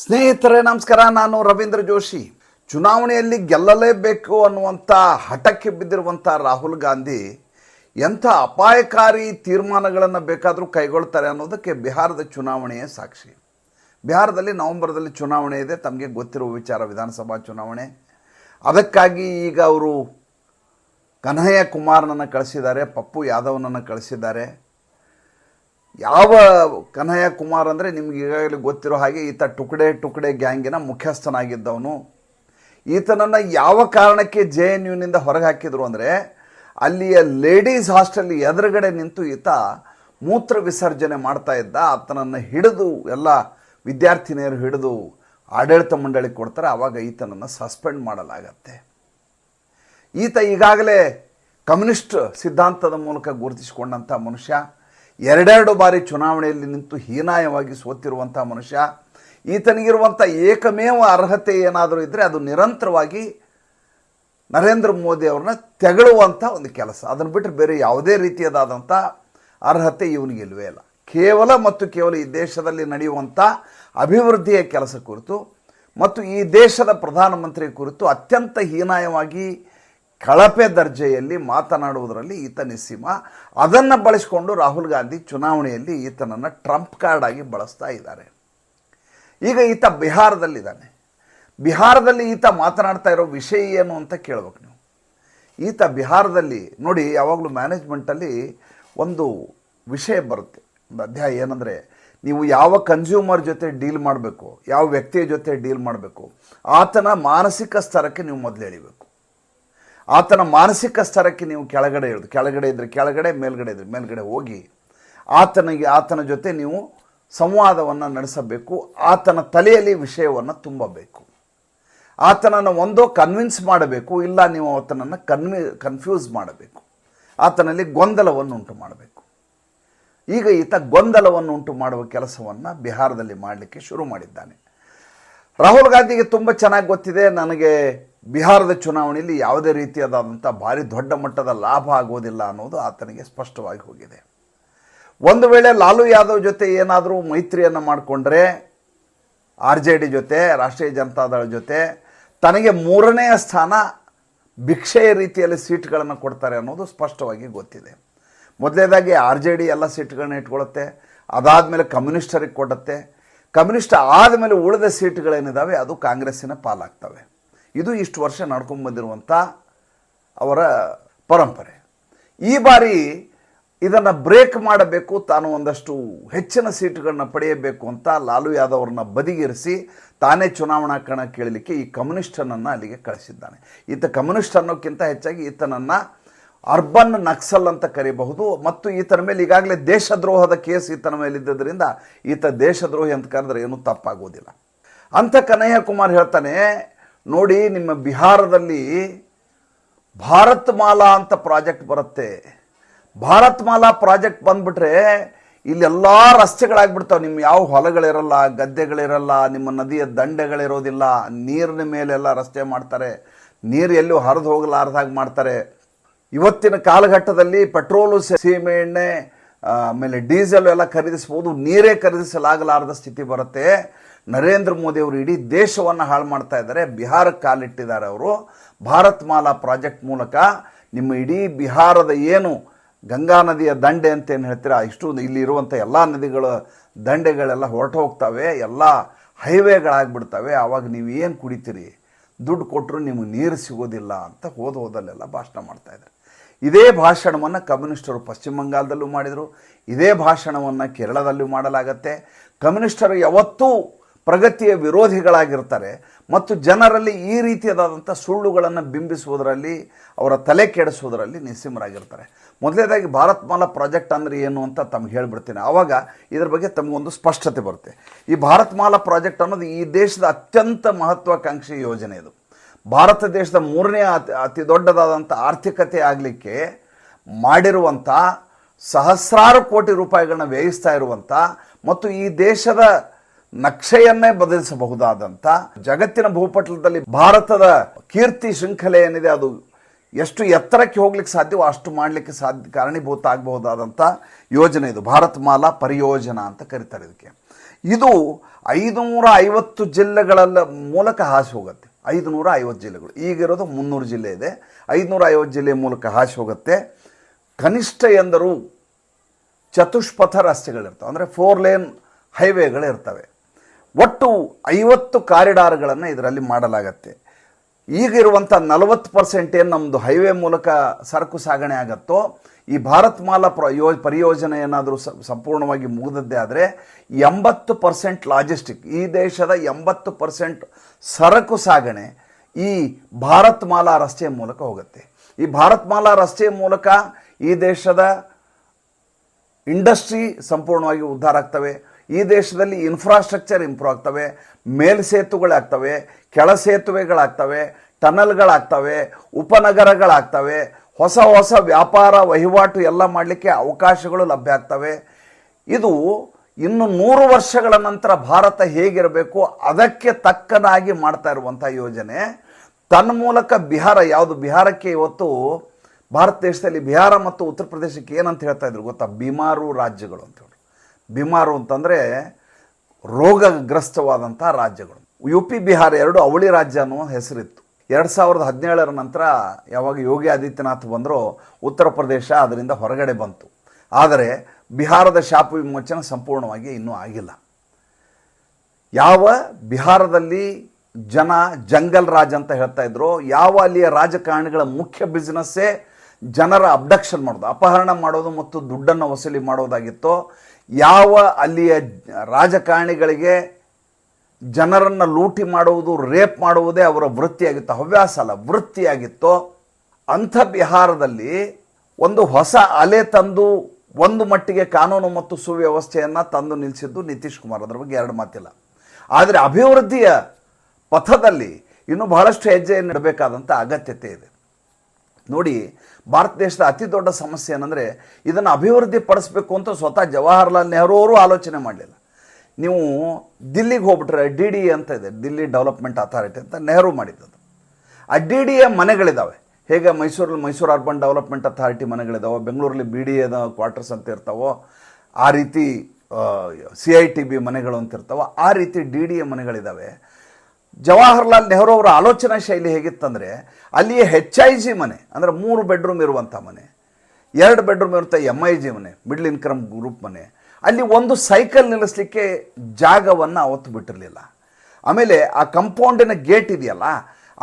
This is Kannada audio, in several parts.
ಸ್ನೇಹಿತರೆ, ನಮಸ್ಕಾರ. ನಾನು ರವೀಂದ್ರ ಜೋಶಿ. ಚುನಾವಣೆಯಲ್ಲಿ ಗೆಲ್ಲಲೇಬೇಕು ಅನ್ನುವಂಥ ಹಠಕ್ಕೆ ಬಿದ್ದಿರುವಂಥ ರಾಹುಲ್ ಗಾಂಧಿ ಎಂಥ ಅಪಾಯಕಾರಿ ತೀರ್ಮಾನಗಳನ್ನು ಬೇಕಾದರೂ ಕೈಗೊಳ್ತಾರೆ ಅನ್ನೋದಕ್ಕೆ ಬಿಹಾರದ ಚುನಾವಣೆಯೇ ಸಾಕ್ಷಿ. ಬಿಹಾರದಲ್ಲಿ ನವೆಂಬರ್ದಲ್ಲಿ ಚುನಾವಣೆ ಇದೆ. ತಮಗೆ ಗೊತ್ತಿರುವ ವಿಚಾರ ವಿಧಾನಸಭಾ ಚುನಾವಣೆ. ಅದಕ್ಕಾಗಿ ಈಗ ಅವರು ಕನ್ಹಯ್ಯ ಕುಮಾರ್ನನ್ನು ಕಳಿಸಿದ್ದಾರೆ, ಪಪ್ಪು ಯಾದವ್ನನ್ನು ಕಳಿಸಿದ್ದಾರೆ. ಯಾವ ಕನ್ಹಯ್ಯ ಕುಮಾರ್ ಅಂದರೆ ನಿಮ್ಗೆ ಈಗಾಗಲೇ ಗೊತ್ತಿರೋ ಹಾಗೆ ಈತ ಟುಕಡೆ ಟುಕಡೆ ಗ್ಯಾಂಗಿನ ಮುಖ್ಯಸ್ಥನಾಗಿದ್ದವನು. ಈತನನ್ನು ಯಾವ ಕಾರಣಕ್ಕೆ ಜೆ ಎನ್ ಯುನಿಂದ ಹೊರಗೆ ಹಾಕಿದ್ರು ಅಂದರೆ ಅಲ್ಲಿಯ ಲೇಡೀಸ್ ಹಾಸ್ಟೆಲ್ ಎದುರುಗಡೆ ನಿಂತು ಈತ ಮೂತ್ರ ವಿಸರ್ಜನೆ ಮಾಡ್ತಾ ಇದ್ದ. ಆತನನ್ನು ಹಿಡಿದು ಎಲ್ಲ ವಿದ್ಯಾರ್ಥಿನಿಯರು ಹಿಡಿದು ಆಡಳಿತ ಮಂಡಳಿ ಕೊಡ್ತಾರೆ. ಆವಾಗ ಈತನನ್ನು ಸಸ್ಪೆಂಡ್ ಮಾಡಲಾಗತ್ತೆ. ಈತ ಈಗಾಗಲೇ ಕಮ್ಯುನಿಸ್ಟ್ ಸಿದ್ಧಾಂತದ ಮೂಲಕ ಗುರುತಿಸಿಕೊಂಡಂಥ ಮನುಷ್ಯ. ಎರಡೆರಡು ಬಾರಿ ಚುನಾವಣೆಯಲ್ಲಿ ನಿಂತು ಹೀನಾಯವಾಗಿ ಸೋತಿರುವಂಥ ಮನುಷ್ಯ, ಈತನಿಗಿರುವಂಥ ಏಕಮೇವ ಅರ್ಹತೆ ಏನಾದರೂ ಇದ್ದರೆ ಅದು ನಿರಂತರವಾಗಿ ನರೇಂದ್ರ ಮೋದಿ ಅವ್ರನ್ನ ತೆಗಳುವಂಥ ಒಂದು ಕೆಲಸ. ಅದನ್ನು ಬಿಟ್ಟರೆ ಬೇರೆ ಯಾವುದೇ ರೀತಿಯದಾದಂಥ ಅರ್ಹತೆ ಇವನಿಗೆ ಇಲ್ಲವೇ ಇಲ್ಲ. ಕೇವಲ ಮತ್ತು ಕೇವಲ ಈ ದೇಶದಲ್ಲಿ ನಡೆಯುವಂಥ ಅಭಿವೃದ್ಧಿಯ ಕೆಲಸ ಕುರಿತು ಮತ್ತು ಈ ದೇಶದ ಪ್ರಧಾನಮಂತ್ರಿ ಕುರಿತು ಅತ್ಯಂತ ಹೀನಾಯವಾಗಿ ಕಳಪೆ ದರ್ಜೆಯಲ್ಲಿ ಮಾತನಾಡುವುದರಲ್ಲಿ ಈತ ನಿಸ್ಸೀಮ. ಅದನ್ನು ಬಳಸಿಕೊಂಡು ರಾಹುಲ್ ಗಾಂಧಿ ಚುನಾವಣೆಯಲ್ಲಿ ಈತನನ್ನು ಟ್ರಂಪ್ ಕಾರ್ಡ್ ಆಗಿ ಬಳಸ್ತಾ ಇದ್ದಾರೆ. ಈಗ ಈತ ಬಿಹಾರದಲ್ಲಿದ್ದಾನೆ. ಬಿಹಾರದಲ್ಲಿ ಈತ ಮಾತನಾಡ್ತಾ ಇರೋ ವಿಷಯ ಏನು ಅಂತ ಕೇಳ್ಬೇಕು ನೀವು. ಈತ ಬಿಹಾರದಲ್ಲಿ ನೋಡಿ, ಯಾವಾಗಲೂ ಮ್ಯಾನೇಜ್ಮೆಂಟಲ್ಲಿ ಒಂದು ವಿಷಯ ಬರುತ್ತೆ. ಒಂದು ಅಧ್ಯಾಯ ಏನಂದರೆ, ನೀವು ಯಾವ ಕನ್ಸ್ಯೂಮರ್ ಜೊತೆ ಡೀಲ್ ಮಾಡಬೇಕು, ಯಾವ ವ್ಯಕ್ತಿಯ ಜೊತೆ ಡೀಲ್ ಮಾಡಬೇಕು, ಆತನ ಮಾನಸಿಕ ಸ್ತರಕ್ಕೆ ನೀವು ಮೊದಲು ಎಳಿಬೇಕು. ಆತನ ಮಾನಸಿಕ ಸ್ತರಕ್ಕೆ ನೀವು ಕೆಳಗಡೆ ಇಳಿದು ಕೆಳಗಡೆ ಇದ್ದರೆ ಕೆಳಗಡೆ, ಮೇಲ್ಗಡೆ ಇದ್ದರೆ ಮೇಲ್ಗಡೆ ಹೋಗಿ ಆತನಿಗೆ, ಆತನ ಜೊತೆ ನೀವು ಸಂವಾದವನ್ನು ನಡೆಸಬೇಕು. ಆತನ ತಲೆಯಲ್ಲಿ ವಿಷಯವನ್ನು ತುಂಬಬೇಕು. ಆತನನ್ನು ಒಂದೋ ಕನ್ವಿನ್ಸ್ ಮಾಡಬೇಕು. ಇಲ್ಲ ನೀವು ಆತನನ್ನು ಕನ್ವಿ ಕನ್ಫ್ಯೂಸ್ ಮಾಡಬೇಕು. ಆತನಲ್ಲಿ ಗೊಂದಲವನ್ನು ಉಂಟು ಮಾಡಬೇಕು. ಈಗ ಈತ ಗೊಂದಲವನ್ನು ಉಂಟು ಮಾಡುವ ಕೆಲಸವನ್ನು ಬಿಹಾರದಲ್ಲಿ ಮಾಡಲಿಕ್ಕೆ ಶುರು ಮಾಡಿದ್ದಾನೆ. ರಾಹುಲ್ ಗಾಂಧಿಗೆ ತುಂಬ ಚೆನ್ನಾಗಿ ಗೊತ್ತಿದೆ. ನನಗೆ ಬಿಹಾರದ ಚುನಾವಣೆಯಲ್ಲಿ ಯಾವುದೇ ರೀತಿಯಾದಂಥ ಭಾರಿ ದೊಡ್ಡ ಮಟ್ಟದ ಲಾಭ ಆಗೋದಿಲ್ಲ ಅನ್ನೋದು ಆತನಿಗೆ ಸ್ಪಷ್ಟವಾಗಿ ಹೋಗಿದೆ. ಒಂದು ವೇಳೆ ಲಾಲು ಯಾದವ್ ಜೊತೆ ಏನಾದರೂ ಮೈತ್ರಿಯನ್ನು ಮಾಡಿಕೊಂಡ್ರೆ, ಆರ್ ಜೆ ಡಿ ಜೊತೆ, ರಾಷ್ಟ್ರೀಯ ಜನತಾದಳ ಜೊತೆ, ತನಗೆ ಮೂರನೆಯ ಸ್ಥಾನ ಭಿಕ್ಷೆಯ ರೀತಿಯಲ್ಲಿ ಸೀಟ್ಗಳನ್ನು ಕೊಡ್ತಾರೆ ಅನ್ನೋದು ಸ್ಪಷ್ಟವಾಗಿ ಗೊತ್ತಿದೆ. ಮೊದಲನೇದಾಗಿ ಆರ್ ಜೆ ಡಿ ಎಲ್ಲ ಸೀಟ್ಗಳನ್ನ ಇಟ್ಕೊಳ್ಳುತ್ತೆ, ಅದಾದಮೇಲೆ ಕಮ್ಯುನಿಸ್ಟರಿಗೆ ಕೊಡುತ್ತೆ. ಕಮ್ಯುನಿಸ್ಟ್ ಆದಮೇಲೆ ಉಳಿದ ಸೀಟ್ಗಳೇನಿದ್ದಾವೆ ಅದು ಕಾಂಗ್ರೆಸ್ಸಿನ ಪಾಲಾಗ್ತವೆ. ಇದು ಇಷ್ಟು ವರ್ಷ ನಡ್ಕೊಂಡು ಬಂದಿರುವಂಥ ಅವರ ಪರಂಪರೆ. ಈ ಬಾರಿ ಇದನ್ನು ಬ್ರೇಕ್ ಮಾಡಬೇಕು, ತಾನು ಒಂದಷ್ಟು ಹೆಚ್ಚಿನ ಸೀಟುಗಳನ್ನ ಪಡೆಯಬೇಕು ಅಂತ ಲಾಲು ಯಾದವ್ ಅವ್ರನ್ನ ಬದಿಗಿರಿಸಿ ತಾನೇ ಚುನಾವಣಾ ಕಣ ಕೇಳಲಿಕ್ಕೆ ಈ ಕಮ್ಯುನಿಸ್ಟನನ್ನು ಅಲ್ಲಿಗೆ ಕಳಿಸಿದ್ದಾನೆ. ಈತ ಕಮ್ಯುನಿಸ್ಟ್ ಅನ್ನೋಕ್ಕಿಂತ ಹೆಚ್ಚಾಗಿ ಈತನನ್ನು ಅರ್ಬನ್ ನಕ್ಸಲ್ ಅಂತ ಕರೀಬಹುದು. ಮತ್ತು ಈತನ ಮೇಲೆ ಈಗಾಗಲೇ ದೇಶದ್ರೋಹದ ಕೇಸ್ ಈತನ ಮೇಲೆ ಇದ್ದದ್ರಿಂದ ಈತ ದೇಶದ್ರೋಹಿ ಅಂತ ಕರೆದ್ರೆ ಏನೂ ತಪ್ಪಾಗೋದಿಲ್ಲ. ಅಂತ ಕನ್ನಯ್ಯ ಕುಮಾರ್ ಹೇಳ್ತಾನೆ ನೋಡಿ ನಿಮ್ಮ ಬಿಹಾರದಲ್ಲಿ ಭಾರತ್ ಮಾಲಾ ಅಂತ ಪ್ರಾಜೆಕ್ಟ್ ಬರುತ್ತೆ. ಭಾರತ್ ಮಾಲಾ ಪ್ರಾಜೆಕ್ಟ್ ಬಂದ್ಬಿಟ್ರೆ ಇಲ್ಲೆಲ್ಲ ರಸ್ತೆಗಳಾಗ್ಬಿಡ್ತಾವೆ. ನಿಮ್ಮ ಯಾವ ಹೊಲಗಳಿರಲ್ಲ, ಗದ್ದೆಗಳಿರಲ್ಲ, ನಿಮ್ಮ ನದಿಯ ದಂಡೆಗಳಿರೋದಿಲ್ಲ. ನೀರಿನ ಮೇಲೆಲ್ಲ ರಸ್ತೆ ಮಾಡ್ತಾರೆ. ನೀರು ಎಲ್ಲೂ ಹರಿದು ಹೋಗಲಾರ್ದಾಗ ಮಾಡ್ತಾರೆ. ಇವತ್ತಿನ ಕಾಲಘಟ್ಟದಲ್ಲಿ ಪೆಟ್ರೋಲು, ಸೀಮೆ ಎಣ್ಣೆ ಆಮೇಲೆ ಡೀಸೆಲ್ ಎಲ್ಲ ಖರೀದಿಸ್ಬೋದು. ನೀರೇ ಖರೀದಿಸಲಾಗಲಾರದ ಸ್ಥಿತಿ ಬರುತ್ತೆ. ನರೇಂದ್ರ ಮೋದಿ ಅವರು ಇಡೀ ದೇಶವನ್ನು ಹಾಳು ಮಾಡ್ತಾ ಇದ್ದಾರೆ. ಬಿಹಾರಕ್ಕೆ ಕಾಲಿಟ್ಟಿದ್ದಾರೆ ಅವರು. ಭಾರತ್ ಮಾಲಾ ಪ್ರಾಜೆಕ್ಟ್ ಮೂಲಕ ನಿಮ್ಮ ಇಡೀ ಬಿಹಾರದ ಏನು ಗಂಗಾ ನದಿಯ ದಂಡೆ ಅಂತ ಏನು ಹೇಳ್ತೀರಾ? ಇಷ್ಟು ಇಲ್ಲಿ ಇರುವಂಥ ಎಲ್ಲ ನದಿಗಳ ದಂಡೆಗಳೆಲ್ಲ ಹೊರಟು ಹೋಗ್ತವೆ. ಎಲ್ಲ ಹೈವೇಗಳಾಗ್ಬಿಡ್ತವೆ. ಆವಾಗ ನೀವು ಏನು ಕುಡಿತೀರಿ? ದುಡ್ಡು ಕೊಟ್ಟರು ನಿಮಗೆ ನೀರು ಸಿಗೋದಿಲ್ಲ ಅಂತ ಹೋದ ಹೋದಲ್ಲೆಲ್ಲ ಭಾಷಣ ಮಾಡ್ತಾ ಇದ್ದಾರೆ. ಇದೇ ಭಾಷಣವನ್ನು ಕಮ್ಯುನಿಸ್ಟರು ಪಶ್ಚಿಮ ಬಂಗಾಲದಲ್ಲೂ ಮಾಡಿದರು. ಇದೇ ಭಾಷಣವನ್ನು ಕೇರಳದಲ್ಲೂ ಮಾಡಲಾಗತ್ತೆ. ಕಮ್ಯುನಿಸ್ಟರು ಯಾವತ್ತೂ ಪ್ರಗತಿಯ ವಿರೋಧಿಗಳಾಗಿರ್ತಾರೆ ಮತ್ತು ಜನರಲ್ಲಿ ಈ ರೀತಿಯಾದಂಥ ಸುಳ್ಳುಗಳನ್ನು ಬಿಂಬಿಸುವುದರಲ್ಲಿ, ಅವರ ತಲೆ ಕೆಡಿಸುವುದರಲ್ಲಿ ನಿಸ್ಸೀಮರಾಗಿರ್ತಾರೆ. ಮೊದಲನೇದಾಗಿ ಭಾರತ್ ಮಾಲಾ ಪ್ರಾಜೆಕ್ಟ್ ಅಂದರೆ ಏನು ಅಂತ ತಮ್ಗೆ ಹೇಳಿಬಿಡ್ತೀನಿ. ಆವಾಗ ಇದರ ಬಗ್ಗೆ ತಮಗೊಂದು ಸ್ಪಷ್ಟತೆ ಬರುತ್ತೆ. ಈ ಭಾರತ್ ಮಾಲಾ ಪ್ರಾಜೆಕ್ಟ್ ಅನ್ನೋದು ಈ ದೇಶದ ಅತ್ಯಂತ ಮಹತ್ವಾಕಾಂಕ್ಷಿ ಯೋಜನೆ ಇದು. ಭಾರತ ದೇಶದ ಮೂರನೇ ಅತಿ ಅತಿ ದೊಡ್ಡದಾದಂಥ ಆರ್ಥಿಕತೆ ಆಗಲಿಕ್ಕೆ ಮಾಡಿರುವಂಥ ಸಹಸ್ರಾರು ಕೋಟಿ ರೂಪಾಯಿಗಳನ್ನ ವ್ಯಯಿಸ್ತಾ ಇರುವಂಥ ಮತ್ತು ಈ ದೇಶದ ನಕ್ಷೆಯನ್ನೇ ಬದಲಿಸಬಹುದಾದಂಥ ಜಗತ್ತಿನ ಭೂಪಟಲದಲ್ಲಿ ಭಾರತದ ಕೀರ್ತಿ ಶೃಂಖಲೆ ಏನಿದೆ, ಅದು ಎಷ್ಟು ಎತ್ತರಕ್ಕೆ ಹೋಗ್ಲಿಕ್ಕೆ ಸಾಧ್ಯವೋ ಅಷ್ಟು ಮಾಡಲಿಕ್ಕೆ ಸಾಧ್ಯ ಕಾರಣೀಭೂತ ಆಗಬಹುದಾದಂಥ ಯೋಜನೆ ಇದು. ಭಾರತ್ ಮಾಲಾ ಪರಿಯೋಜನಾ ಅಂತ ಕರೀತಾರೆ ಇದಕ್ಕೆ. ಇದು ಐದುನೂರ ಐವತ್ತು ಜಿಲ್ಲೆಗಳಲ್ಲ ಮೂಲಕ ಹಾಸಿ ಹೋಗುತ್ತೆ. ಐದುನೂರ ಐವತ್ತು ಜಿಲ್ಲೆಗಳು. ಈಗಿರೋದು ಮುನ್ನೂರು ಜಿಲ್ಲೆ ಇದೆ. ಐದುನೂರ ಐವತ್ತು ಜಿಲ್ಲೆ ಮೂಲಕ ಹಾಸಿ ಹೋಗುತ್ತೆ. ಕನಿಷ್ಠ ಎಂದರೂ ಚತುಷ್ಪಥ ರಸ್ತೆಗಳಿರ್ತವೆ. ಅಂದರೆ ಫೋರ್ ಲೇನ್ ಹೈವೇಗಳಿರ್ತವೆ. ಒಟ್ಟು ಐವತ್ತು ಕಾರಿಡಾರ್ಗಳನ್ನು ಇದರಲ್ಲಿ ಮಾಡಲಾಗತ್ತೆ. ಈಗಿರುವಂಥ ನಲವತ್ತು ಪರ್ಸೆಂಟ್ ಏನು ನಮ್ಮದು ಹೈವೇ ಮೂಲಕ ಸರಕು ಸಾಗಣೆ ಆಗತ್ತೋ, ಈ ಭಾರತ್ ಪ್ರ, ಯೋ, ಪರಿಯೋಜನೆ ಏನಾದರೂ ಸಂಪೂರ್ಣವಾಗಿ ಮುಗಿದದ್ದೇ ಆದರೆ, ಎಂಬತ್ತು ಪರ್ಸೆಂಟ್ ಲಾಜಿಸ್ಟಿಕ್, ಈ ದೇಶದ ಎಂಬತ್ತು ಪರ್ಸೆಂಟ್ ಸರಕು ಸಾಗಣೆ ಈ ಭಾರತ್ ಮಾಲಾ ರಸ್ತೆಯ ಮೂಲಕ ಹೋಗುತ್ತೆ. ಈ ಭಾರತ್ ಮಾಲಾ ರಸ್ತೆಯ ಮೂಲಕ ಈ ದೇಶದ ಇಂಡಸ್ಟ್ರಿ ಸಂಪೂರ್ಣವಾಗಿ ಉದ್ಧಾರ ಆಗ್ತವೆ. ಈ ದೇಶದಲ್ಲಿ ಇನ್ಫ್ರಾಸ್ಟ್ರಕ್ಚರ್ ಇಂಪ್ರೂವ್ ಆಗ್ತವೆ ಮೇಲ್ಸೇತುಗಳಾಗ್ತವೆ ಕೆಳ ಸೇತುವೆಗಳಾಗ್ತವೆ ಟನಲ್ಗಳಾಗ್ತವೆ ಉಪನಗರಗಳಾಗ್ತವೆ, ಹೊಸ ಹೊಸ ವ್ಯಾಪಾರ ವಹಿವಾಟು ಎಲ್ಲ ಮಾಡಲಿಕ್ಕೆ ಅವಕಾಶಗಳು ಲಭ್ಯ ಆಗ್ತವೆ. ಇದು ಇನ್ನು ನೂರು ವರ್ಷಗಳ ನಂತರ ಭಾರತ ಹೇಗಿರಬೇಕು ಅದಕ್ಕೆ ತಕ್ಕನಾಗಿ ಮಾಡ್ತಾ ಇರುವಂಥ ಯೋಜನೆ. ತನ್ಮೂಲಕ ಬಿಹಾರ, ಯಾವುದು ಬಿಹಾರಕ್ಕೆ ಇವತ್ತು ಭಾರತ ದೇಶದಲ್ಲಿ ಬಿಹಾರ ಮತ್ತು ಉತ್ತರ ಪ್ರದೇಶಕ್ಕೆ ಏನಂತ ಹೇಳ್ತಾ ಇದ್ರು ಗೊತ್ತಾ? ಬಿಮಾರು ರಾಜ್ಯಗಳು ಅಂತ ಬಿಮಾರು ಅಂತಂದರೆ ರೋಗಗ್ರಸ್ತವಾದಂಥ ರಾಜ್ಯಗಳು. ಯು ಪಿ ಬಿಹಾರ ಎರಡು ಅವಳಿ ರಾಜ್ಯ ಅನ್ನುವ ಹೆಸರಿತ್ತು. ಎರಡು ಸಾವಿರದ ಹದಿನೇಳರ ನಂತರ ಯಾವಾಗ ಯೋಗಿ ಆದಿತ್ಯನಾಥ್ ಬಂದರೂ ಉತ್ತರ ಪ್ರದೇಶ ಅದರಿಂದ ಹೊರಗಡೆ ಬಂತು. ಆದರೆ ಬಿಹಾರದ ಶಾಪ ವಿಮೋಚನೆ ಸಂಪೂರ್ಣವಾಗಿ ಇನ್ನೂ ಆಗಿಲ್ಲ. ಯಾವ ಬಿಹಾರದಲ್ಲಿ ಜನ ಜಂಗಲ್ ರಾಜ್ ಅಂತ ಹೇಳ್ತಾ ಇದ್ರು, ಯಾವ ಅಲ್ಲಿಯ ರಾಜಕಾರಣಿಗಳ ಮುಖ್ಯ ಬಿಸ್ನೆಸ್ಸೇ ಜನರ ಅಬ್ಡಕ್ಷನ್ ಮಾಡೋದು, ಅಪಹರಣ ಮಾಡೋದು ಮತ್ತು ದುಡ್ಡನ್ನು ವಸೂಲಿ ಮಾಡೋದಾಗಿತ್ತೋ, ಯಾವ ಅಲ್ಲಿಯ ರಾಜಕಾರಣಿಗಳಿಗೆ ಜನರನ್ನು ಲೂಟಿ ಮಾಡುವುದು, ರೇಪ್ ಮಾಡುವುದೇ ಅವರ ವೃತ್ತಿಯಾಗಿತ್ತು, ಹವ್ಯಾಸ ಅಲ್ಲ, ವೃತ್ತಿಯಾಗಿತ್ತು, ಅಂಥ ಬಿಹಾರದಲ್ಲಿ ಒಂದು ಹೊಸ ಅಲೆ ತಂದು ಒಂದು ಮಟ್ಟಿಗೆ ಕಾನೂನು ಮತ್ತು ಸುವ್ಯವಸ್ಥೆಯನ್ನು ತಂದು ನಿಲ್ಲಿಸಿದ್ದು ನಿತೀಶ್ ಕುಮಾರ್. ಅದರ ಬಗ್ಗೆ ಎರಡು ಮಾತಿಲ್ಲ. ಆದರೆ ಅಭಿವೃದ್ಧಿಯ ಪಥದಲ್ಲಿ ಇನ್ನೂ ಬಹಳಷ್ಟು ಹೆಜ್ಜೆಯನ್ನು ಇಡಬೇಕಾದಂಥ ಅಗತ್ಯತೆ ಇದೆ. ನೋಡಿ, ಭಾರತ ದೇಶದ ಅತಿ ದೊಡ್ಡ ಸಮಸ್ಯೆ ಏನಂದರೆ, ಇದನ್ನು ಅಭಿವೃದ್ಧಿ ಪಡಿಸ್ಬೇಕು ಅಂತ ಸ್ವತಃ ಜವಾಹರ್ಲಾಲ್ ನೆಹರು ಅವರು ಆಲೋಚನೆ ಮಾಡಲಿಲ್ಲ. ನೀವು ದಿಲ್ಲಿಗೆ ಹೋಗ್ಬಿಟ್ರೆ ಡಿ ಡಿ ಅಂತ ಇದೆ, ದಿಲ್ಲಿ ಡೆವಲಪ್ಮೆಂಟ್ ಅಥಾರಿಟಿ ಅಂತ ನೆಹರು ಮಾಡಿದ್ದದು. ಆ ಡಿ ಡಿ ಎ ಮನೆಗಳಿದ್ದಾವೆ ಹೇಗೆ ಮೈಸೂರಲ್ಲಿ ಮೈಸೂರು ಅರ್ಬನ್ ಡೆವಲಪ್ಮೆಂಟ್ ಅಥಾರಿಟಿ ಮನೆಗಳಿದ್ದಾವೆ ಬೆಂಗಳೂರಲ್ಲಿ ಬಿ ಡಿ ಎದ ಕ್ವಾರ್ಟರ್ಸ್ ಅಂತ ಇರ್ತಾವೋ, ಆ ರೀತಿ ಸಿ ಐ ಟಿ ಬಿ ಮನೆಗಳು ಅಂತ ಇರ್ತಾವೋ, ಆ ರೀತಿ ಡಿ ಡಿ ಎ ಮನೆಗಳಿದ್ದಾವೆ ಜವಾಹರ್ಲಾಲ್ ನೆಹರು ಅವರ ಆಲೋಚನಾ ಶೈಲಿ ಹೇಗಿತ್ತಂದರೆ ಅಲ್ಲಿಯೇ ಹೆಚ್ ಐ ಜಿ ಮನೆ, ಅಂದರೆ ಮೂರು ಬೆಡ್ರೂಮ್ ಇರುವಂಥ ಮನೆ, ಎರಡು ಬೆಡ್ರೂಮ್ ಇರುವಂಥ ಎಂ ಐ ಜಿ ಮನೆ ಮಿಡ್ಲ್ ಇನ್ಕಮ್ ಗ್ರೂಪ್ ಮನೆ. ಅಲ್ಲಿ ಒಂದು ಸೈಕಲ್ ನಿಲ್ಲಿಸ್ಲಿಕ್ಕೆ ಜಾಗವನ್ನು ಅವತ್ತು ಬಿಟ್ಟಿರಲಿಲ್ಲ. ಆಮೇಲೆ ಆ ಕಂಪೌಂಡಿನ ಗೇಟ್ ಇದೆಯಲ್ಲ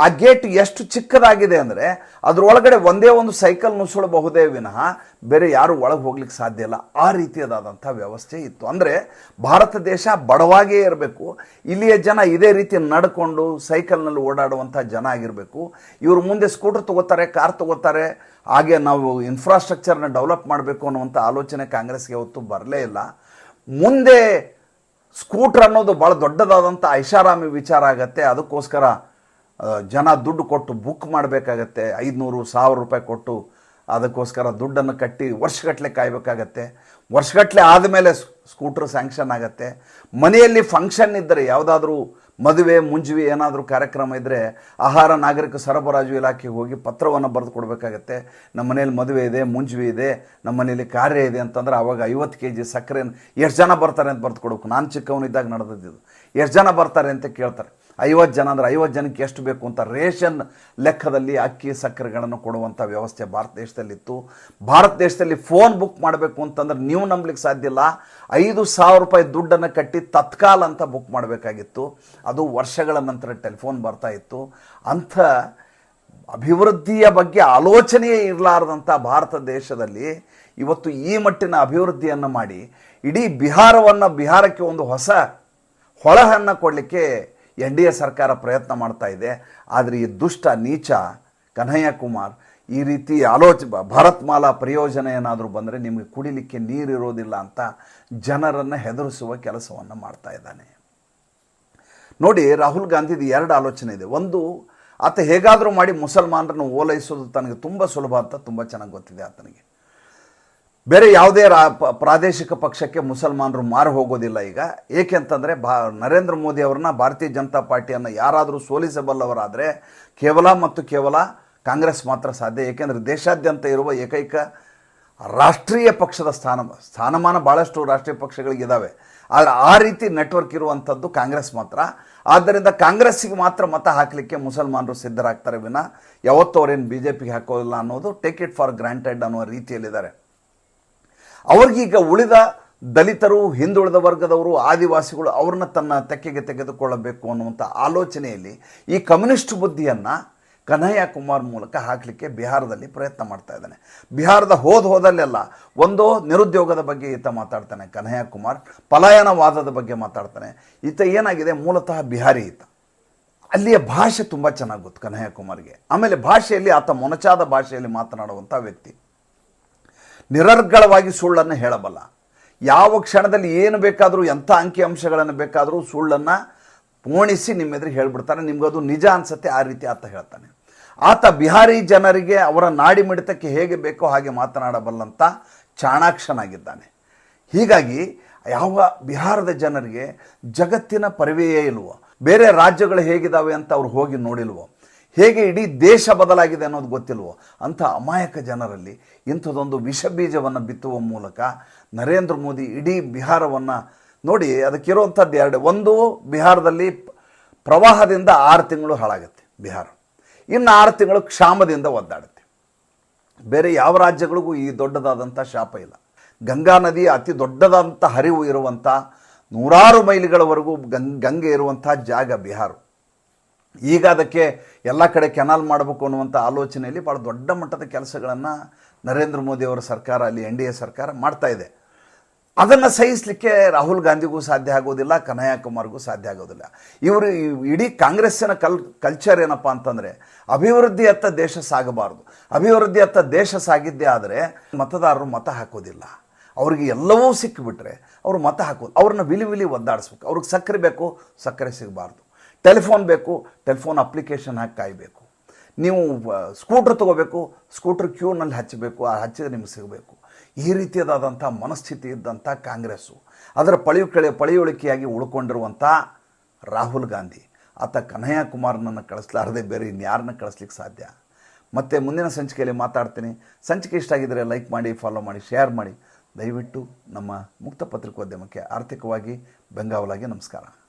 ಆ ಗೇಟ್ ಎಷ್ಟು ಚಿಕ್ಕದಾಗಿದೆ ಅಂದರೆ ಅದರೊಳಗಡೆ ಒಂದೇ ಒಂದು ಸೈಕಲ್ ನುಸುಳಬಹುದೇ ವಿನಃ ಬೇರೆ ಯಾರು ಒಳಗೆ ಹೋಗ್ಲಿಕ್ಕೆ ಸಾಧ್ಯ ಇಲ್ಲ. ಆ ರೀತಿಯದಾದಂಥ ವ್ಯವಸ್ಥೆ ಇತ್ತು. ಅಂದರೆ ಭಾರತ ದೇಶ ಬಡವಾಗೇ ಇರಬೇಕು. ಇಲ್ಲಿಯ ಜನ ಇದೇ ರೀತಿ ನಡ್ಕೊಂಡು ಸೈಕಲ್ನಲ್ಲಿ ಓಡಾಡುವಂಥ ಜನ ಆಗಿರಬೇಕು. ಇವರು ಮುಂದೆ ಸ್ಕೂಟರ್ ತಗೋತಾರೆ, ಕಾರ್ ತಗೋತಾರೆ. ಹಾಗೆ ನಾವು ಇನ್ಫ್ರಾಸ್ಟ್ರಕ್ಚರ್ನ ಡೆವಲಪ್ ಮಾಡಬೇಕು ಅನ್ನುವಂಥ ಆಲೋಚನೆ ಕಾಂಗ್ರೆಸ್ಗೆ ಯಾವತ್ತೂ ಬರಲೇ ಇಲ್ಲ. ಮುಂದೆ ಸ್ಕೂಟ್ರ್ ಅನ್ನೋದು ಭಾಳ ದೊಡ್ಡದಾದಂಥ ಐಷಾರಾಮಿ ವಿಚಾರ ಆಗತ್ತೆ. ಅದಕ್ಕೋಸ್ಕರ ಜನ ದುಡ್ಡು ಕೊಟ್ಟು ಬುಕ್ ಮಾಡಬೇಕಾಗತ್ತೆ. ಐದುನೂರು, ಸಾವಿರ ರೂಪಾಯಿ ಕೊಟ್ಟು ಅದಕ್ಕೋಸ್ಕರ ದುಡ್ಡನ್ನು ಕಟ್ಟಿ ವರ್ಷಗಟ್ಟಲೆ ಕಾಯಬೇಕಾಗತ್ತೆ. ವರ್ಷಗಟ್ಟಲೆ ಆದಮೇಲೆ ಸ್ಕೂಟ್ರ್ ಸ್ಯಾಂಕ್ಷನ್ ಆಗತ್ತೆ. ಮನೆಯಲ್ಲಿ ಫಂಕ್ಷನ್ ಇದ್ದರೆ ಯಾವುದಾದ್ರೂ ಮದುವೆ, ಮುಂಜುವೆ ಏನಾದರೂ ಕಾರ್ಯಕ್ರಮ ಇದ್ದರೆ ಆಹಾರ, ನಾಗರಿಕ ಸರಬರಾಜು ಇಲಾಖೆಗೆ ಹೋಗಿ ಪತ್ರವನ್ನು ಬರೆದು ಕೊಡಬೇಕಾಗತ್ತೆ. ನಮ್ಮ ಮನೇಲಿ ಮದುವೆ ಇದೆ, ಮುಂಜುವೆ ಇದೆ, ನಮ್ಮ ಮನೇಲಿ ಕಾರ್ಯ ಇದೆ ಅಂತಂದ್ರೆ ಆವಾಗ ಐವತ್ತು ಕೆ ಜಿ ಸಕ್ಕರೆ ಎಷ್ಟು ಜನ ಬರ್ತಾರೆ ಅಂತ ಬರೆದು ಕೊಡಬೇಕು. ನಾನು ಚಿಕ್ಕವನಿದ್ದಾಗ ನಡೆದಿದ್ದು ಎಷ್ಟು ಜನ ಬರ್ತಾರೆ ಅಂತ ಕೇಳ್ತಾರೆ. ಐವತ್ತು ಜನ ಅಂದರೆ ಐವತ್ತು ಜನಕ್ಕೆ ಎಷ್ಟು ಬೇಕು ಅಂತ ರೇಷನ್ ಲೆಕ್ಕದಲ್ಲಿ ಅಕ್ಕಿ, ಸಕ್ಕರೆಗಳನ್ನು ಕೊಡುವಂಥ ವ್ಯವಸ್ಥೆ ಭಾರತ ದೇಶದಲ್ಲಿತ್ತು. ಭಾರತ ದೇಶದಲ್ಲಿ ಫೋನ್ ಬುಕ್ ಮಾಡಬೇಕು ಅಂತಂದ್ರೆ ನೀವು ನಂಬಲಿಕ್ಕೆ ಸಾಧ್ಯ ಇಲ್ಲ. ಐದು ಸಾವಿರ ರೂಪಾಯಿ ದುಡ್ಡನ್ನು ಕಟ್ಟಿ ತತ್ಕಾಲ ಅಂತ ಬುಕ್ ಮಾಡಬೇಕಾಗಿತ್ತು. ಅದು ವರ್ಷಗಳ ನಂತರ ಟೆಲಿಫೋನ್ ಬರ್ತಾ ಇತ್ತು. ಅಂಥ ಅಭಿವೃದ್ಧಿಯ ಬಗ್ಗೆ ಆಲೋಚನೆಯೇ ಇರಲಾರದಂಥ ಭಾರತ ದೇಶದಲ್ಲಿ ಇವತ್ತು ಈ ಮಟ್ಟಿನ ಅಭಿವೃದ್ಧಿಯನ್ನು ಮಾಡಿ, ಇಡೀ ಬಿಹಾರವನ್ನು, ಬಿಹಾರಕ್ಕೆ ಒಂದು ಹೊಸ ಹೊಳಹನ್ನು ಕೊಡಲಿಕ್ಕೆ ಎನ್ ಡಿ ಎ ಸರ್ಕಾರ ಪ್ರಯತ್ನ ಮಾಡ್ತಾ ಇದೆ. ಆದರೆ ಈ ದುಷ್ಟ ನೀಚ ಕನ್ಹಯ್ಯ ಕುಮಾರ್ ಈ ರೀತಿ ಆಲೋಚ, ಭಾರತ್ ಮಾಲಾ ಪ್ರಯೋಜನ ಏನಾದರೂ ಬಂದರೆ ನಿಮಗೆ ಕುಡಿಲಿಕ್ಕೆ ನೀರಿರೋದಿಲ್ಲ ಅಂತ ಜನರನ್ನು ಹೆದರಿಸುವ ಕೆಲಸವನ್ನು ಮಾಡ್ತಾ ಇದ್ದಾನೆ. ನೋಡಿ, ರಾಹುಲ್ ಗಾಂಧಿದು ಎರಡು ಆಲೋಚನೆ ಇದೆ. ಒಂದು, ಆತ ಹೇಗಾದರೂ ಮಾಡಿ ಮುಸಲ್ಮಾನರನ್ನು ಓಲೈಸೋದು ತನಗೆ ತುಂಬ ಸುಲಭ ಅಂತ ತುಂಬ ಚೆನ್ನಾಗಿ ಗೊತ್ತಿದೆ ಆತನಿಗೆ. ಬೇರೆ ಯಾವುದೇ ರಾ ಪ್ರಾದೇಶಿಕ ಪಕ್ಷಕ್ಕೆ ಮುಸಲ್ಮಾನರು ಮಾರು ಹೋಗೋದಿಲ್ಲ ಈಗ. ಏಕೆಂತಂದರೆ ಬಾ ನರೇಂದ್ರ ಮೋದಿ ಅವರನ್ನ ಭಾರತೀಯ ಜನತಾ ಪಾರ್ಟಿಯನ್ನು ಯಾರಾದರೂ ಸೋಲಿಸಬಲ್ಲವರಾದರೆ ಕೇವಲ ಮತ್ತು ಕೇವಲ ಕಾಂಗ್ರೆಸ್ ಮಾತ್ರ ಸಾಧ್ಯ. ಏಕೆಂದರೆ ದೇಶಾದ್ಯಂತ ಇರುವ ಏಕೈಕ ರಾಷ್ಟ್ರೀಯ ಪಕ್ಷದ ಸ್ಥಾನ ಸ್ಥಾನಮಾನ ಭಾಳಷ್ಟು ರಾಷ್ಟ್ರೀಯ ಪಕ್ಷಗಳಿಗಿದ್ದಾವೆ ಆದರೆ ಆ ರೀತಿ ನೆಟ್ವರ್ಕ್ ಇರುವಂಥದ್ದು ಕಾಂಗ್ರೆಸ್ ಮಾತ್ರ. ಆದ್ದರಿಂದ ಕಾಂಗ್ರೆಸ್ಸಿಗೆ ಮಾತ್ರ ಮತ ಹಾಕಲಿಕ್ಕೆ ಮುಸಲ್ಮಾನರು ಸಿದ್ಧರಾಗ್ತಾರೆ ವಿನ. ಯಾವತ್ತೂ ಅವ್ರೇನು ಬಿ ಜೆ ಪಿಗೆ ಹಾಕೋದಿಲ್ಲ ಅನ್ನೋದು, ಟೇಕ್ ಇಟ್ ಫಾರ್ ಗ್ರಾಂಟೆಡ್ ಅನ್ನೋ ರೀತಿಯಲ್ಲಿದ್ದಾರೆ. ಅವ್ರಿಗೀಗ ಉಳಿದ ದಲಿತರು, ಹಿಂದುಳಿದ ವರ್ಗದವರು, ಆದಿವಾಸಿಗಳು ಅವ್ರನ್ನ ತನ್ನ ತೆಕ್ಕೆಗೆ ತೆಗೆದುಕೊಳ್ಳಬೇಕು ಅನ್ನುವಂಥ ಆಲೋಚನೆಯಲ್ಲಿ ಈ ಕಮ್ಯುನಿಸ್ಟ್ ಬುದ್ಧಿಯನ್ನು ಕನ್ಹಯ್ಯ ಕುಮಾರ್ ಮೂಲಕ ಹಾಕಲಿಕ್ಕೆ ಬಿಹಾರದಲ್ಲಿ ಪ್ರಯತ್ನ ಮಾಡ್ತಾ ಇದ್ದಾನೆ. ಬಿಹಾರದ ಹೋದ ಹೋದಲ್ಲೆಲ್ಲ ಒಂದು ನಿರುದ್ಯೋಗದ ಬಗ್ಗೆ ಈತ ಮಾತಾಡ್ತಾನೆ, ಕನ್ಹಯ್ಯ ಕುಮಾರ್. ಪಲಾಯನವಾದದ ಬಗ್ಗೆ ಮಾತಾಡ್ತಾನೆ. ಈತ ಏನಾಗಿದೆ? ಮೂಲತಃ ಬಿಹಾರಿ ಈತ. ಅಲ್ಲಿಯ ಭಾಷೆ ತುಂಬ ಚೆನ್ನಾಗಿ ಗೊತ್ತು ಕನ್ಹಯ್ಯ ಕುಮಾರ್ಗೆ. ಆಮೇಲೆ ಭಾಷೆಯಲ್ಲಿ ಆತ ಮೊನಚಾದ ಭಾಷೆಯಲ್ಲಿ ಮಾತನಾಡುವಂಥ ವ್ಯಕ್ತಿ. ನಿರರ್ಗಳವಾಗಿ ಸುಳ್ಳನ್ನು ಹೇಳಬಲ್ಲ. ಯಾವ ಕ್ಷಣದಲ್ಲಿ ಏನು ಬೇಕಾದರೂ, ಎಂಥ ಅಂಕಿ ಅಂಶಗಳನ್ನು ಬೇಕಾದರೂ ಸುಳ್ಳನ್ನು ಪೋಣಿಸಿ ನಿಮ್ಮ ಎದುರು ಹೇಳ್ಬಿಡ್ತಾನೆ ನಿಮ್ಗದು ನಿಜ ಅನ್ಸತ್ತೆ, ಆ ರೀತಿ ಆತ ಹೇಳ್ತಾನೆ. ಆತ ಬಿಹಾರಿ ಜನರಿಗೆ ಅವರ ನಾಡಿ ಮಿಡಿತಕ್ಕೆ ಹೇಗೆ ಬೇಕೋ ಹಾಗೆ ಮಾತನಾಡಬಲ್ಲಂಥ ಚಾಣಾಕ್ಷನಾಗಿದ್ದಾನೆ. ಹೀಗಾಗಿ ಯಾವ ಬಿಹಾರದ ಜನರಿಗೆ ಜಗತ್ತಿನ ಪರಿವೆಯೇ ಇಲ್ವೋ, ಬೇರೆ ರಾಜ್ಯಗಳು ಹೇಗಿದ್ದಾವೆ ಅಂತ ಅವ್ರು ಹೋಗಿ ನೋಡಿಲ್ವೋ ಹೇಗೆ ಇಡೀ ದೇಶ ಬದಲಾಗಿದೆ ಅನ್ನೋದು ಗೊತ್ತಿಲ್ವೋ? ಅಂಥ ಅಮಾಯಕ ಜನರಲ್ಲಿ ಇಂಥದ್ದೊಂದು ವಿಷ ಬೀಜವನ್ನು ಬಿತ್ತುವ ಮೂಲಕ ನರೇಂದ್ರ ಮೋದಿ ಇಡೀ ಬಿಹಾರವನ್ನು ನೋಡಿ, ಅದಕ್ಕಿರುವಂಥದ್ದು ಎರಡು. ಒಂದು, ಬಿಹಾರದಲ್ಲಿ ಪ್ರವಾಹದಿಂದ ಆರು ತಿಂಗಳು ಹಾಳಾಗುತ್ತೆ ಬಿಹಾರ. ಇನ್ನು ಆರು ತಿಂಗಳು ಕ್ಷಾಮದಿಂದ ಒದ್ದಾಡುತ್ತೆ. ಬೇರೆ ಯಾವ ರಾಜ್ಯಗಳಿಗೂ ಈ ದೊಡ್ಡದಾದಂಥ ಶಾಪ ಇಲ್ಲ. ಗಂಗಾ ನದಿ ಅತಿ ದೊಡ್ಡದಾದಂಥ ಹರಿವು ಇರುವಂಥ ನೂರಾರು ಮೈಲಿಗಳವರೆಗೂ ಗಂಗ್ ಗಂಗೆ ಇರುವಂಥ ಜಾಗ ಬಿಹಾರ. ಈಗ ಅದಕ್ಕೆ ಎಲ್ಲ ಕಡೆ ಕೆನಾಲ್ ಮಾಡಬೇಕು ಅನ್ನುವಂಥ ಆಲೋಚನೆಯಲ್ಲಿ ಭಾಳ ದೊಡ್ಡ ಮಟ್ಟದ ಕೆಲಸಗಳನ್ನು ನರೇಂದ್ರ ಮೋದಿ ಅವರ ಸರ್ಕಾರ, ಅಲ್ಲಿ ಎನ್ ಡಿ ಎ ಸರ್ಕಾರ ಮಾಡ್ತಾ ಇದೆ. ಅದನ್ನು ಸಹಿಸಲಿಕ್ಕೆ ರಾಹುಲ್ ಗಾಂಧಿಗೂ ಸಾಧ್ಯ ಆಗೋದಿಲ್ಲ, ಕನ್ಹಯ್ಯ ಕುಮಾರ್ಗೂ ಸಾಧ್ಯ ಆಗೋದಿಲ್ಲ. ಇವರು ಇಡೀ ಕಾಂಗ್ರೆಸ್ಸಿನ ಕಲ್, ಕಲ್ಚರ್ ಏನಪ್ಪ ಅಂತಂದರೆ ಅಭಿವೃದ್ಧಿಯತ್ತ ದೇಶ ಸಾಗಬಾರ್ದು. ಅಭಿವೃದ್ಧಿಯತ್ತ ದೇಶ ಸಾಗಿದ್ದೇ ಆದರೆ ಮತದಾರರು ಮತ ಹಾಕೋದಿಲ್ಲ. ಅವ್ರಿಗೆ ಎಲ್ಲವೂ ಸಿಕ್ಕಿಬಿಟ್ರೆ ಅವರು ಮತ ಹಾಕೋದು, ಅವ್ರನ್ನ ವಿಲಿ ವಿಲಿ ಒದ್ದಾಡಿಸ್ಬೇಕು. ಅವ್ರಿಗೆ ಸಕ್ಕರೆ ಬೇಕು, ಸಕ್ಕರೆ ಸಿಗಬಾರ್ದು. ಟೆಲಿಫೋನ್ ಬೇಕು, ಟೆಲಿಫೋನ್ ಅಪ್ಲಿಕೇಶನ್ ಹಾಕಿ ಕಾಯಬೇಕು. ನೀವು ಸ್ಕೂಟ್ರ್ ತೊಗೋಬೇಕು, ಸ್ಕೂಟ್ರ್ ಕ್ಯೂನಲ್ಲಿ ಹಚ್ಚಬೇಕು, ಆ ಹಚ್ಚಿದ್ರೆ ನಿಮ್ಗೆ ಸಿಗಬೇಕು. ಈ ರೀತಿಯಾದಂಥ ಮನಸ್ಥಿತಿ ಇದ್ದಂಥ ಕಾಂಗ್ರೆಸ್ಸು. ಅದರ ಪಳಿಯು ಕಳೆ, ಪಳಿಯುಳಿಕೆಯಾಗಿ ಉಳ್ಕೊಂಡಿರುವಂಥ ರಾಹುಲ್ ಗಾಂಧಿ. ಆತ ಕನ್ಹಯ್ಯ ಕುಮಾರ್ನನ್ನು ಕಳಿಸ್ಲಾರದೆ ಬೇರೆ ಇನ್ಯಾರನ್ನ ಕಳಿಸ್ಲಿಕ್ಕೆ ಸಾಧ್ಯ? ಮತ್ತು ಮುಂದಿನ ಸಂಚಿಕೆಯಲ್ಲಿ ಮಾತಾಡ್ತೀನಿ. ಸಂಚಿಕೆ ಇಷ್ಟ ಆಗಿದ್ದರೆ ಲೈಕ್ ಮಾಡಿ, ಫಾಲೋ ಮಾಡಿ, ಶೇರ್ ಮಾಡಿ. ದಯವಿಟ್ಟು ನಮ್ಮ ಮುಕ್ತ ಪತ್ರಿಕೋದ್ಯಮಕ್ಕೆ ಆರ್ಥಿಕವಾಗಿ ಬೆಂಗಾವಲಾಗಿ ನಮಸ್ಕಾರ.